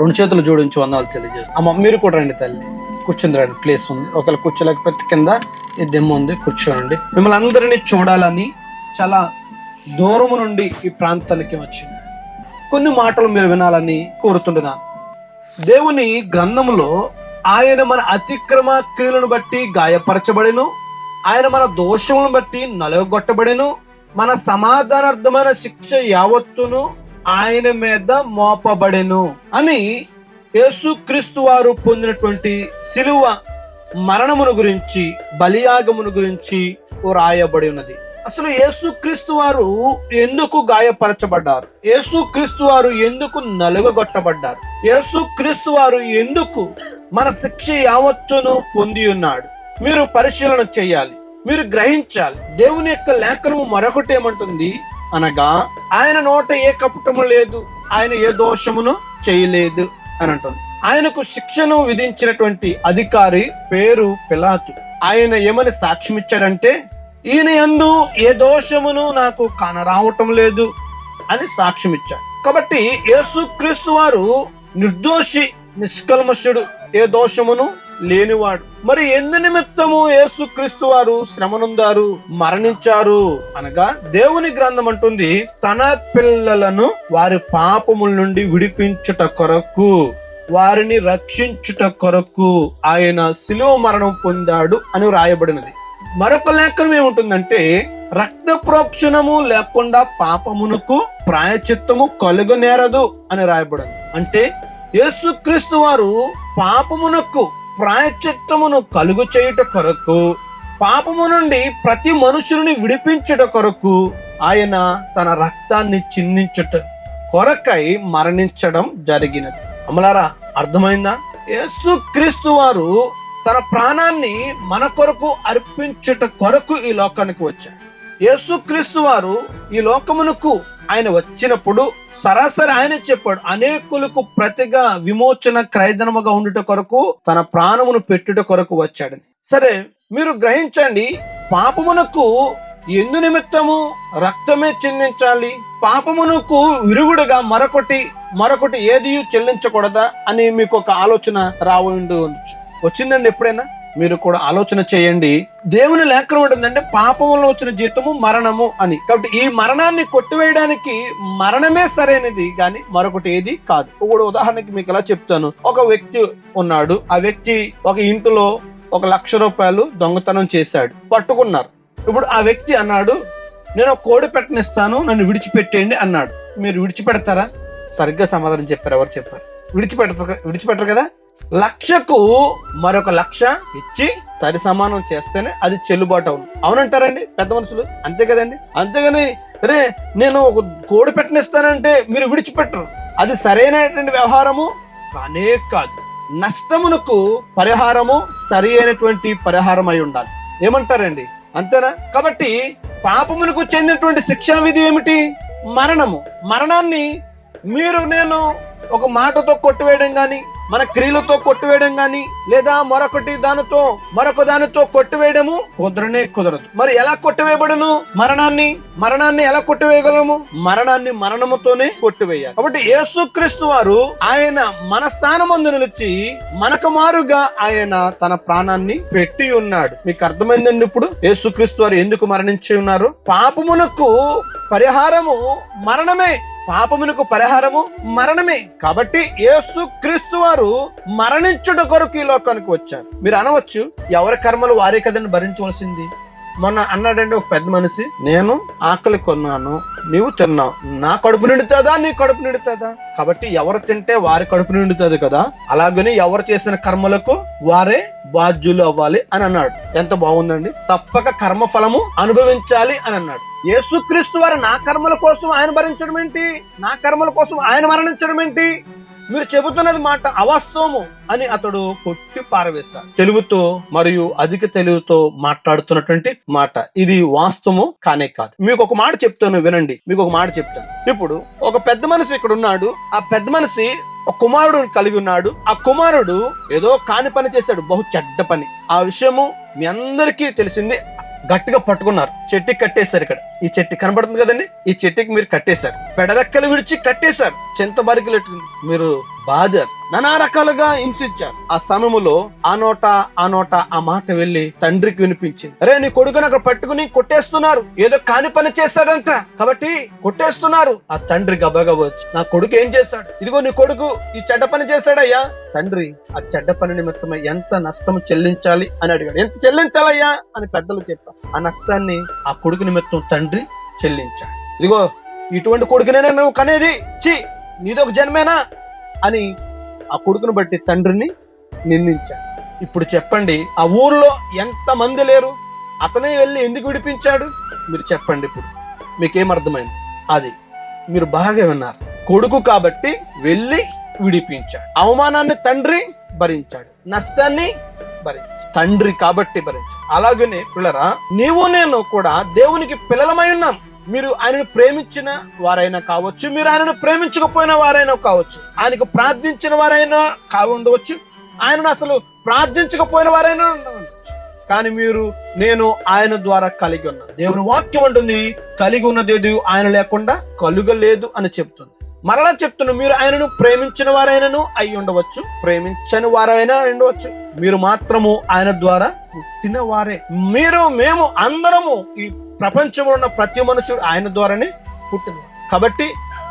రెండు చేతులు జోడించి వందలు తెలియజేస్తాం అమ్మ మీరు కూడా రండి తల్లి. కూర్చుంది రండి ప్లేస్ ఉంది. ఒకవేళ కూర్చోలేకపోతే కింద ఈ దెమ్మ ఉంది కూర్చోండి. మిమ్మల్ని అందరినీ చూడాలని చాలా దూరము నుండి ఈ ప్రాంతానికి వచ్చింది. కొన్ని మాటలు మీరు వినాలని కోరుతుంటున్నాను దేవుని గ్రంథంలో ఆయన మన అతిక్రమ క్రియలను బట్టి గాయపరచబడెను. ఆయన మన దోషములను బట్టి నలగొట్టబడెను. మన సమాధానార్థమైన శిక్ష యావత్తును ఆయన మీద మోపబడెను అని యేసుక్రీస్తు వారు పొందినటువంటి సిలువ మరణమును గురించి బలియాగమును గురించి రాయబడి ఉన్నది. అసలు యేసుక్రీస్తు వారు ఎందుకు గాయపరచబడ్డారు? యేసుక్రీస్తు వారు ఎందుకు నలుగగొట్టబడ్డారు? యేసుక్రీస్తు వారు ఎందుకు మన శిక్ష యావత్తును పొంది ఉన్నాడు? మీరు పరిశీలన చేయాలి. మీరు గ్రహించాలి. దేవుని యొక్క లేఖనము మరొకటి ఏమంటుంది? అనగా ఆయన నోట ఏ కపటము లేదు ఆయన ఏ దోషమును చేయలేదు అని అంటుంది. ఆయనకు శిక్షను విధించినటువంటి అధికారి పేరు పిలాతు. ఆయన ఏమని సాక్ష్యం ఇచ్చాడంటే ఈయన ఎందు ఏ దోషమును నాకు కానరావటం లేదు అని సాక్ష్యం ఇచ్చాడు కాబట్టి యేసుక్రీస్తు వారు నిర్దోషి నిష్కల్మషుడు ఏ దోషమును లేనివాడు. మరి ఎందు నిమిత్తము యేసుక్రీస్తు వారు శ్రమనుందారు మరణించారు అనగా దేవుని గ్రంథం అంటుంది తన పిల్లలను వారి పాపముల నుండి విడిపించుట కొరకు వారిని రక్షించుట కొరకు ఆయన శిలువ మరణం పొందాడు అని వ్రాయబడినది. మరొక లేఖనం ఏముంటుందంటే రక్త ప్రోక్షణము లేకుండా పాపమునకు ప్రాయచిత్తము కలుగనేరదు అని రాయబడింది అంటే యేసుక్రీస్తు వారు పాపమునకు ప్రాయచిత్తమును కలుగు చేయుట కొరకు పాపము నుండి ప్రతి మనుషుని విడిపించుట కొరకు ఆయన తన రక్తాన్ని చిన్నించుట కొరకై మరణించడం జరిగినది. అమలారా అర్థమైందా? యేసుక్రీస్తు వారు తన ప్రాణాన్ని మన కొరకు అర్పించుట కొరకు ఈ లోకానికి వచ్చాడు యేసుక్రీస్తు వారు ఈ లోకమునకు ఆయన వచ్చినప్పుడు సరాసరి ఆయన చెప్పాడు అనేకులకు ప్రతిగా విమోచన క్రైదనముగా ఉండుట కొరకు తన ప్రాణమును పెట్టుట కొరకు వచ్చాడని. సరే మీరు గ్రహించండి పాపమునకు ఎందు నిమిత్తము రక్తమే చెందించాలి పాపమునకు విరుగుడుగా మరొకటి మరొకటి ఏది చెల్లించకూడదా అని మీకు ఒక ఆలోచన రావుండి వచ్చిందండి ఎప్పుడైనా? మీరు కూడా ఆలోచన చేయండి. దేవుని లేఖనం ఉంటుందంటే పాపంలో వచ్చిన జీతము మరణము అని. కాబట్టి ఈ మరణాన్ని కొట్టివేయడానికి మరణమే సరైనది కానీ మరొకటి ఏది కాదు. ఇప్పుడు ఉదాహరణకి మీకు ఎలా చెప్తాను. ఒక వ్యక్తి ఉన్నాడు. ఆ వ్యక్తి ఒక ఇంటిలో ఒక లక్ష రూపాయలు దొంగతనం చేశాడు. పట్టుకున్నారు. ఇప్పుడు ఆ వ్యక్తి అన్నాడు నేను కోడి పెట్టనిస్తాను నన్ను విడిచిపెట్టేయండి అన్నాడు. మీరు విడిచిపెడతారా? సరిగ్గా సమాధానం చెప్పారు. ఎవరు చెప్పారు? విడిచిపెడతారు విడిచిపెట్టరు కదా? లక్షకు మరొక లక్ష ఇచ్చి సరి సమానం చేస్తేనే అది చెల్లుబాటు అవును. అవునంటారండి పెద్ద మనుషులు? అంతే కదండి? అంతేగాని రే నేను ఒక కోడి పెట్టనిస్తానంటే మీరు విడిచిపెట్టరు. అది సరైనటువంటి వ్యవహారము కానే కాదు. నష్టమునకు పరిహారము సరి అయినటువంటి పరిహారం అయి ఉండాలి. ఏమంటారండి? అంతేనా? కాబట్టి పాపమునకు చెందినటువంటి శిక్షా విధి ఏమిటి? మరణము. మరణాన్ని మీరు నేను ఒక మాటతో కొట్టివేయడం కానీ మన క్రియలతో కొట్టివేయడం గాని లేదా మరొకటి దానితో మరొక దానితో కొట్టివేయడము కుదరనే కుదరదు. మరి ఎలా కొట్టివేయబడును? మరణాన్ని మరణాన్ని ఎలా కొట్టివేయగలము? మరణాన్ని మరణముతోనే కొట్టివేయాలి. కాబట్టి యేసుక్రీస్తు వారు ఆయన మన స్థానమందు నిలిచి మనకు మారుగా ఆయన తన ప్రాణాన్ని పెట్టి ఉన్నాడు. మీకు అర్థమైందండి ఇప్పుడు? యేసుక్రీస్తు వారు ఎందుకు మరణించి ఉన్నారు? పాపమునకు పరిహారము మరణమే. పాపమునకు పరిహారము మరణమే. కాబట్టి యేసు క్రీస్తు వారు మరణించుట కొరకు ఈ లోకానికి వచ్చారు. మీరు అనవచ్చు ఎవరి కర్మలు వారే కదండి భరించవలసింది? మొన్న అన్నాడండి ఒక పెద్ద మనిషి నేను? ఆకలి కొన్నాను నీవు తిన్నావు. నా కడుపు నిండుతుందా? నీ కడుపు నిండుతుందా? కాబట్టి ఎవరు తింటే వారి కడుపు నిండుతుంది కదా అలాగని ఎవరు చేసిన కర్మలకు వారే బాధ్యులు అవ్వాలి అని అన్నాడు. ఎంత బాగుందండి? తప్పక కర్మ ఫలము అనుభవించాలి అని అన్నాడు. యేసుక్రీస్తు వారు నా కర్మల కోసం ఆయన భరించడం ఏంటి? నా కర్మల కోసం ఆయన మరణించడం ఏంటి? మీరు చెబుతున్నది మాట అవాస్తవము అని అతడు కొట్టి పారవేశాడు. తెలుగుతో మరియు అధిక తెలుగుతో మాట్లాడుతున్నటువంటి మాట. ఇది వాస్తవము కానే కాదు. మీకు ఒక మాట చెప్తాను వినండి. మీకు ఒక మాట చెప్తాను. ఇప్పుడు ఒక పెద్ద మనిషి ఇక్కడ ఉన్నాడు. ఆ పెద్ద మనిషి ఒక కుమారుడు కలిగి ఉన్నాడు. ఆ కుమారుడు ఏదో కాని పని చేశాడు. బహు చెడ్డ పని. ఆ విషయము మీ అందరికీ తెలిసింది. గట్టిగా పట్టుకున్నారు. చెట్టుకి కట్టేశారు ఇక్కడ. ఈ చెట్టు కనబడుతుంది కదండి? ఈ చెట్టుకి మీరు కట్టేశారు. పెడరెక్కలు విడిచి కట్టేశారు. చింత బరికలు మీరు బాధారు నానా రకాలుగా హింసించారు. ఆ సమయంలో ఆ నోట ఆ నోట ఆ మాట వెళ్ళి తండ్రికి వినిపించింది. అరే నీ కొడుకుని అక్కడ పట్టుకుని కొట్టేస్తున్నారు. ఏదో కాని పని చేశాడంట. కాబట్టి కొట్టేస్తున్నారు. ఆ తండ్రి గబగబ నా కొడుకు ఏం చేశాడు? ఇదిగో నీ కొడుకు ఈ చెడ్డ పని చేశాడయ్యా. తండ్రి ఆ చెడ్డ పని నిమిత్తమై ఎంత నష్టం చెల్లించాలి? అని అడిగాడు. ఎంత చెల్లించాలయ్యా? అని పెద్దలు చెప్పారు. ఆ నష్టాన్ని ఆ కొడుకు నిమిత్తం తండ్రి చెల్లించాడు. ఇదిగో ఇటువంటి కొడుకునే నువ్వు కనేది. చి నీదొక జన్మేనా? అని ఆ కొడుకును బట్టి తండ్రిని నిందించాడు. ఇప్పుడు చెప్పండి ఆ ఊర్లో ఎంత మంది లేరు? అతనే వెళ్ళి ఎందుకు విడిపించాడు? మీరు చెప్పండి ఇప్పుడు. మీకేం అర్థమైంది? అది మీరు బాగా విన్నారు. కొడుకు కాబట్టి వెళ్ళి విడిపించాడు. అవమానాన్ని తండ్రి భరించాడు. నష్టాన్ని భరించాడు. తండ్రి కాబట్టి భరించాడు. అలాగనే పిల్లరా నీవు నేను కూడా దేవునికి పిల్లలమై ఉన్నాం. మీరు ఆయనను ప్రేమించిన వారైనా కావచ్చు మీరు ఆయనను ప్రేమించకపోయిన వారైనా కావచ్చు ఆయనకు ప్రార్థించిన వారైనా కావుండవచ్చు ఆయనను అసలు ప్రార్థించకపోయిన వారైనా ఉండవచ్చు. కానీ మీరు నేను ఆయన ద్వారా కలిగి ఉన్నాను. దేవుని వాక్యం ఉంటుంది కలిగి ఉన్నదేది ఆయన లేకుండా కలుగలేదు అని చెప్తుంది. మరలా చెప్తున్నా మీరు ఆయనను ప్రేమించిన వారైనను అయి ఉండవచ్చు. ప్రేమించని వారైనా అయి ఉండవచ్చు. మీరు మాత్రము ఆయన ద్వారా పుట్టిన వారే మీరు మేము అందరము ఈ ప్రపంచంలో ఉన్న ప్రతి మనుషుడు ఆయన ద్వారానే పుట్టిన కాబట్టి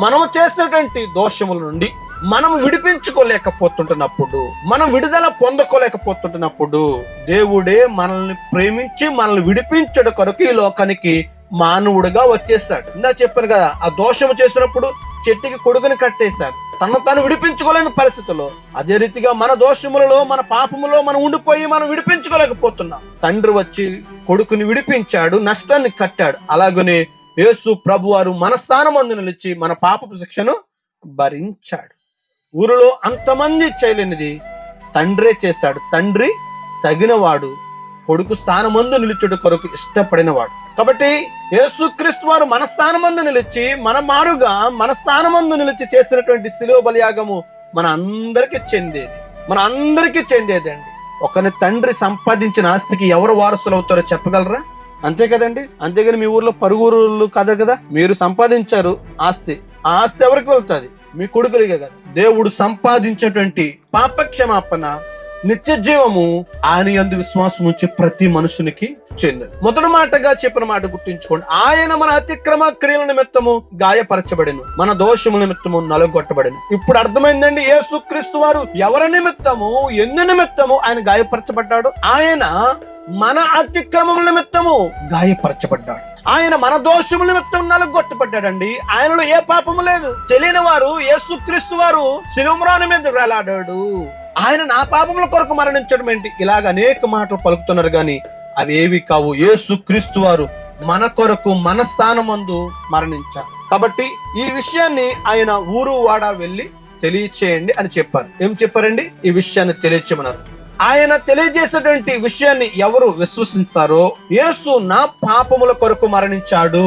మనము చేసేటువంటి దోషముల నుండి మనం విడిపించుకోలేకపోతుంటున్నప్పుడు మనం విడుదల పొందుకోలేకపోతుంటున్నప్పుడు దేవుడే మనల్ని ప్రేమించి మనల్ని విడిపించడ కొరకు ఈ లోకానికి మానవుడుగా వచ్చేసాడు ఇందా చెప్పాను కదా ఆ దోషము చేసినప్పుడు చెట్టుకి కొడుకుని కట్టేశారు. తను విడిపించుకోలేని పరిస్థితుల్లో అదే రీతిగా మన దోషములలో మన పాపములో మనం ఉండిపోయి మనం విడిపించుకోలేకపోతున్నాం. తండ్రి వచ్చి కొడుకుని విడిపించాడు నష్టాన్ని కట్టాడు. అలాగనే యేసు ప్రభు వారు మన స్థానమందు నిలిచి మన పాపపు శిక్షను భరించాడు. ఊరిలో అంతమంది చేయలేనిది తండ్రే చేశాడు. తండ్రి తగినవాడు కొడుకు స్థానమందు నిలుచుడు కొరకు ఇష్టపడినవాడు. కాబట్టి యేసుక్రీస్తు వారు మన స్థానమందు నిలిచి మన మారుగా మన స్థానమందు నిలిచి చేసినటువంటి శిలువ బలియాగము మన అందరికి చెందేది. మన అందరికి చెందేదండి ఒకని తండ్రి సంపాదించిన ఆస్తికి ఎవరు వారసులు అవుతారో చెప్పగలరా? అంతే కదండి. అంతేగాని మీ ఊర్లో పరుగురులు కదా కదా? మీరు సంపాదించారు ఆస్తి. ఆ ఆస్తి ఎవరికి వెళ్తుంది? మీ కొడుకులకే కదా. దేవుడు సంపాదించేటువంటి పాపక్షమాపణ నిత్య జీవము ఆయన యందు విశ్వాసం ఉంచి ప్రతి మనుషునికి చెందింది. మొదటి మాటగా చెప్పిన మాట గుర్తుంచుకోండి. ఆయన మన అతిక్రమ క్రియల నిమిత్తము గాయపరచబడిను. మన దోషముల నిమిత్తము నలగొట్టబడిను. ఇప్పుడు అర్థమైందండి ఏసుక్రీస్తు వారు ఎవరి నిమిత్తము ఎందు నిమిత్తము ఆయన గాయపరచబడ్డాడు? ఆయన మన అతిక్రమముల నిమిత్తము గాయపరచబడ్డాడు. ఆయన మన దోషముల నిమిత్తం నలుగొట్టబడ్డాడండి. ఆయనలో ఏ పాపము లేదు. తెలియని వారు యేసుక్రీస్తు వారు శిలుమ్రాని మీద వేలాడాడు. ఆయన నా పాపముల కొరకు మరణించడం ఏంటి? ఇలాగ అనేక మాటలు పలుకుతున్నారు గాని అవి ఏవి కావు. యేసు క్రీస్తు వారు మన కొరకు మన స్థానమందు మరణించారు. కాబట్టి ఈ విషయాన్ని ఆయన ఊరు వాడ వెళ్ళి తెలియచేయండి అని చెప్పారు. ఏం చెప్పారండి? ఈ విషయాన్ని తెలియచేయమన్నారు. ఆయన తెలియజేసేటువంటి విషయాన్ని ఎవరు విశ్వసిస్తారో యేసు నా పాపముల కొరకు మరణించాడు.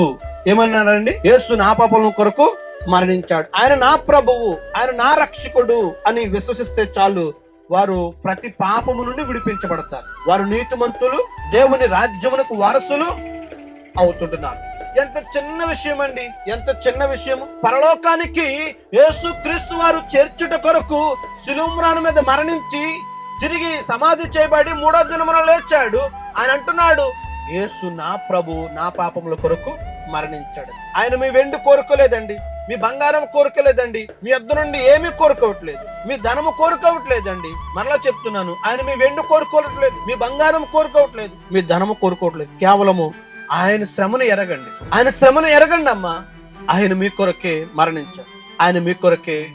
ఏమన్నారండి యేసు నా పాపముల కొరకు మరణించాడు. ఆయన నా ప్రభువు ఆయన నా రక్షకుడు అని విశ్వసిస్తే చాలు వారు ప్రతి పాపము నుండి విడిపించబడతారు. వారు నీతిమంతులు దేవుని రాజ్యమునకు వారసులు అవుతుంటున్నారు. ఎంత చిన్న విషయం అండి ఎంత చిన్న విషయం పరలోకానికి యేసు క్రీస్తు వారు చేర్చుట కొరకు శిలుమ్రాను మీద మరణించి తిరిగి సమాధి చేయబడి మూడో దినమున లేచాడు. ఆయన అంటున్నాడు యేసు నా ప్రభు నా పాపముల కొరకు మరణించాడు. ఆయన మీ వెండి కోరుకోలేదండి మీ బంగారం కోరుకోలేదండి మీ అద్దు నుండి ఏమీ కోరుకోవట్లేదు మీ ధనము కోరుకోవట్లేదండి. మరలా చెప్తున్నాను ఆయన మీ వెండి కోరుకోవట్లేదు మీ బంగారం కోరుకోవట్లేదు మీ ధనము కోరుకోవట్లేదు. కేవలము ఆయన శ్రమను ఎరగండి. ఆయన శ్రమను ఎరగండి అమ్మా. ఆయన మీ కొరకే మరణించాడు. ఆయన మీ కొరకే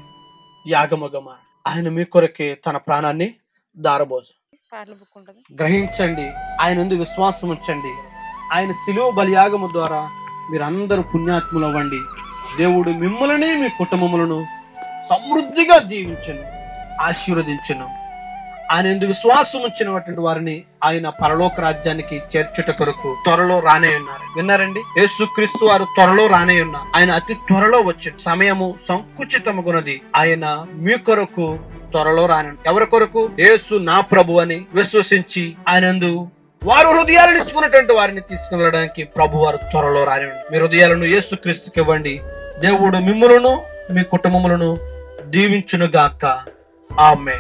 యాగమగమ ఆయన మీ కొరకే తన ప్రాణాన్ని దారబోజు. గ్రహించండి ఆయన ఎందు విశ్వాసం ఉంచండి ఆయన శిలువ బలియాగము ద్వారా మీరందరూ పుణ్యాత్ములు అవ్వండి దేవుడు మిమ్మల్ని మీ కుటుంబములను సమృద్ధిగా దీవించను ఆశీర్వదించను. ఆయన ఎందు విశ్వాసం ఉంచినటువంటి వారిని ఆయన పరలోక రాజ్యానికి చేర్చుట కొరకు త్వరలో రానే ఉన్నారు. విన్నారండి? యేసుక్రీస్తు వారు త్వరలో రానే ఉన్నారు. ఆయన అతి త్వరలో వచ్చి సమయము సంకుచితముగున్నది ఆయన మీ కొరకు త్వరలో రాను ఎవరి కొరకు? యేసు నా ప్రభు అని విశ్వసించి ఆయనందు వారు హృదయాలను ఇచ్చుకున్నటువంటి వారిని తీసుకెళ్ళడానికి ప్రభు వారు త్వరలో రాని మీ హృదయాలను యేసు క్రీస్తుకి ఇవ్వండి. దేవుడు మిమ్ములను మీ కుటుంబములను దీవించును గాక ఆమె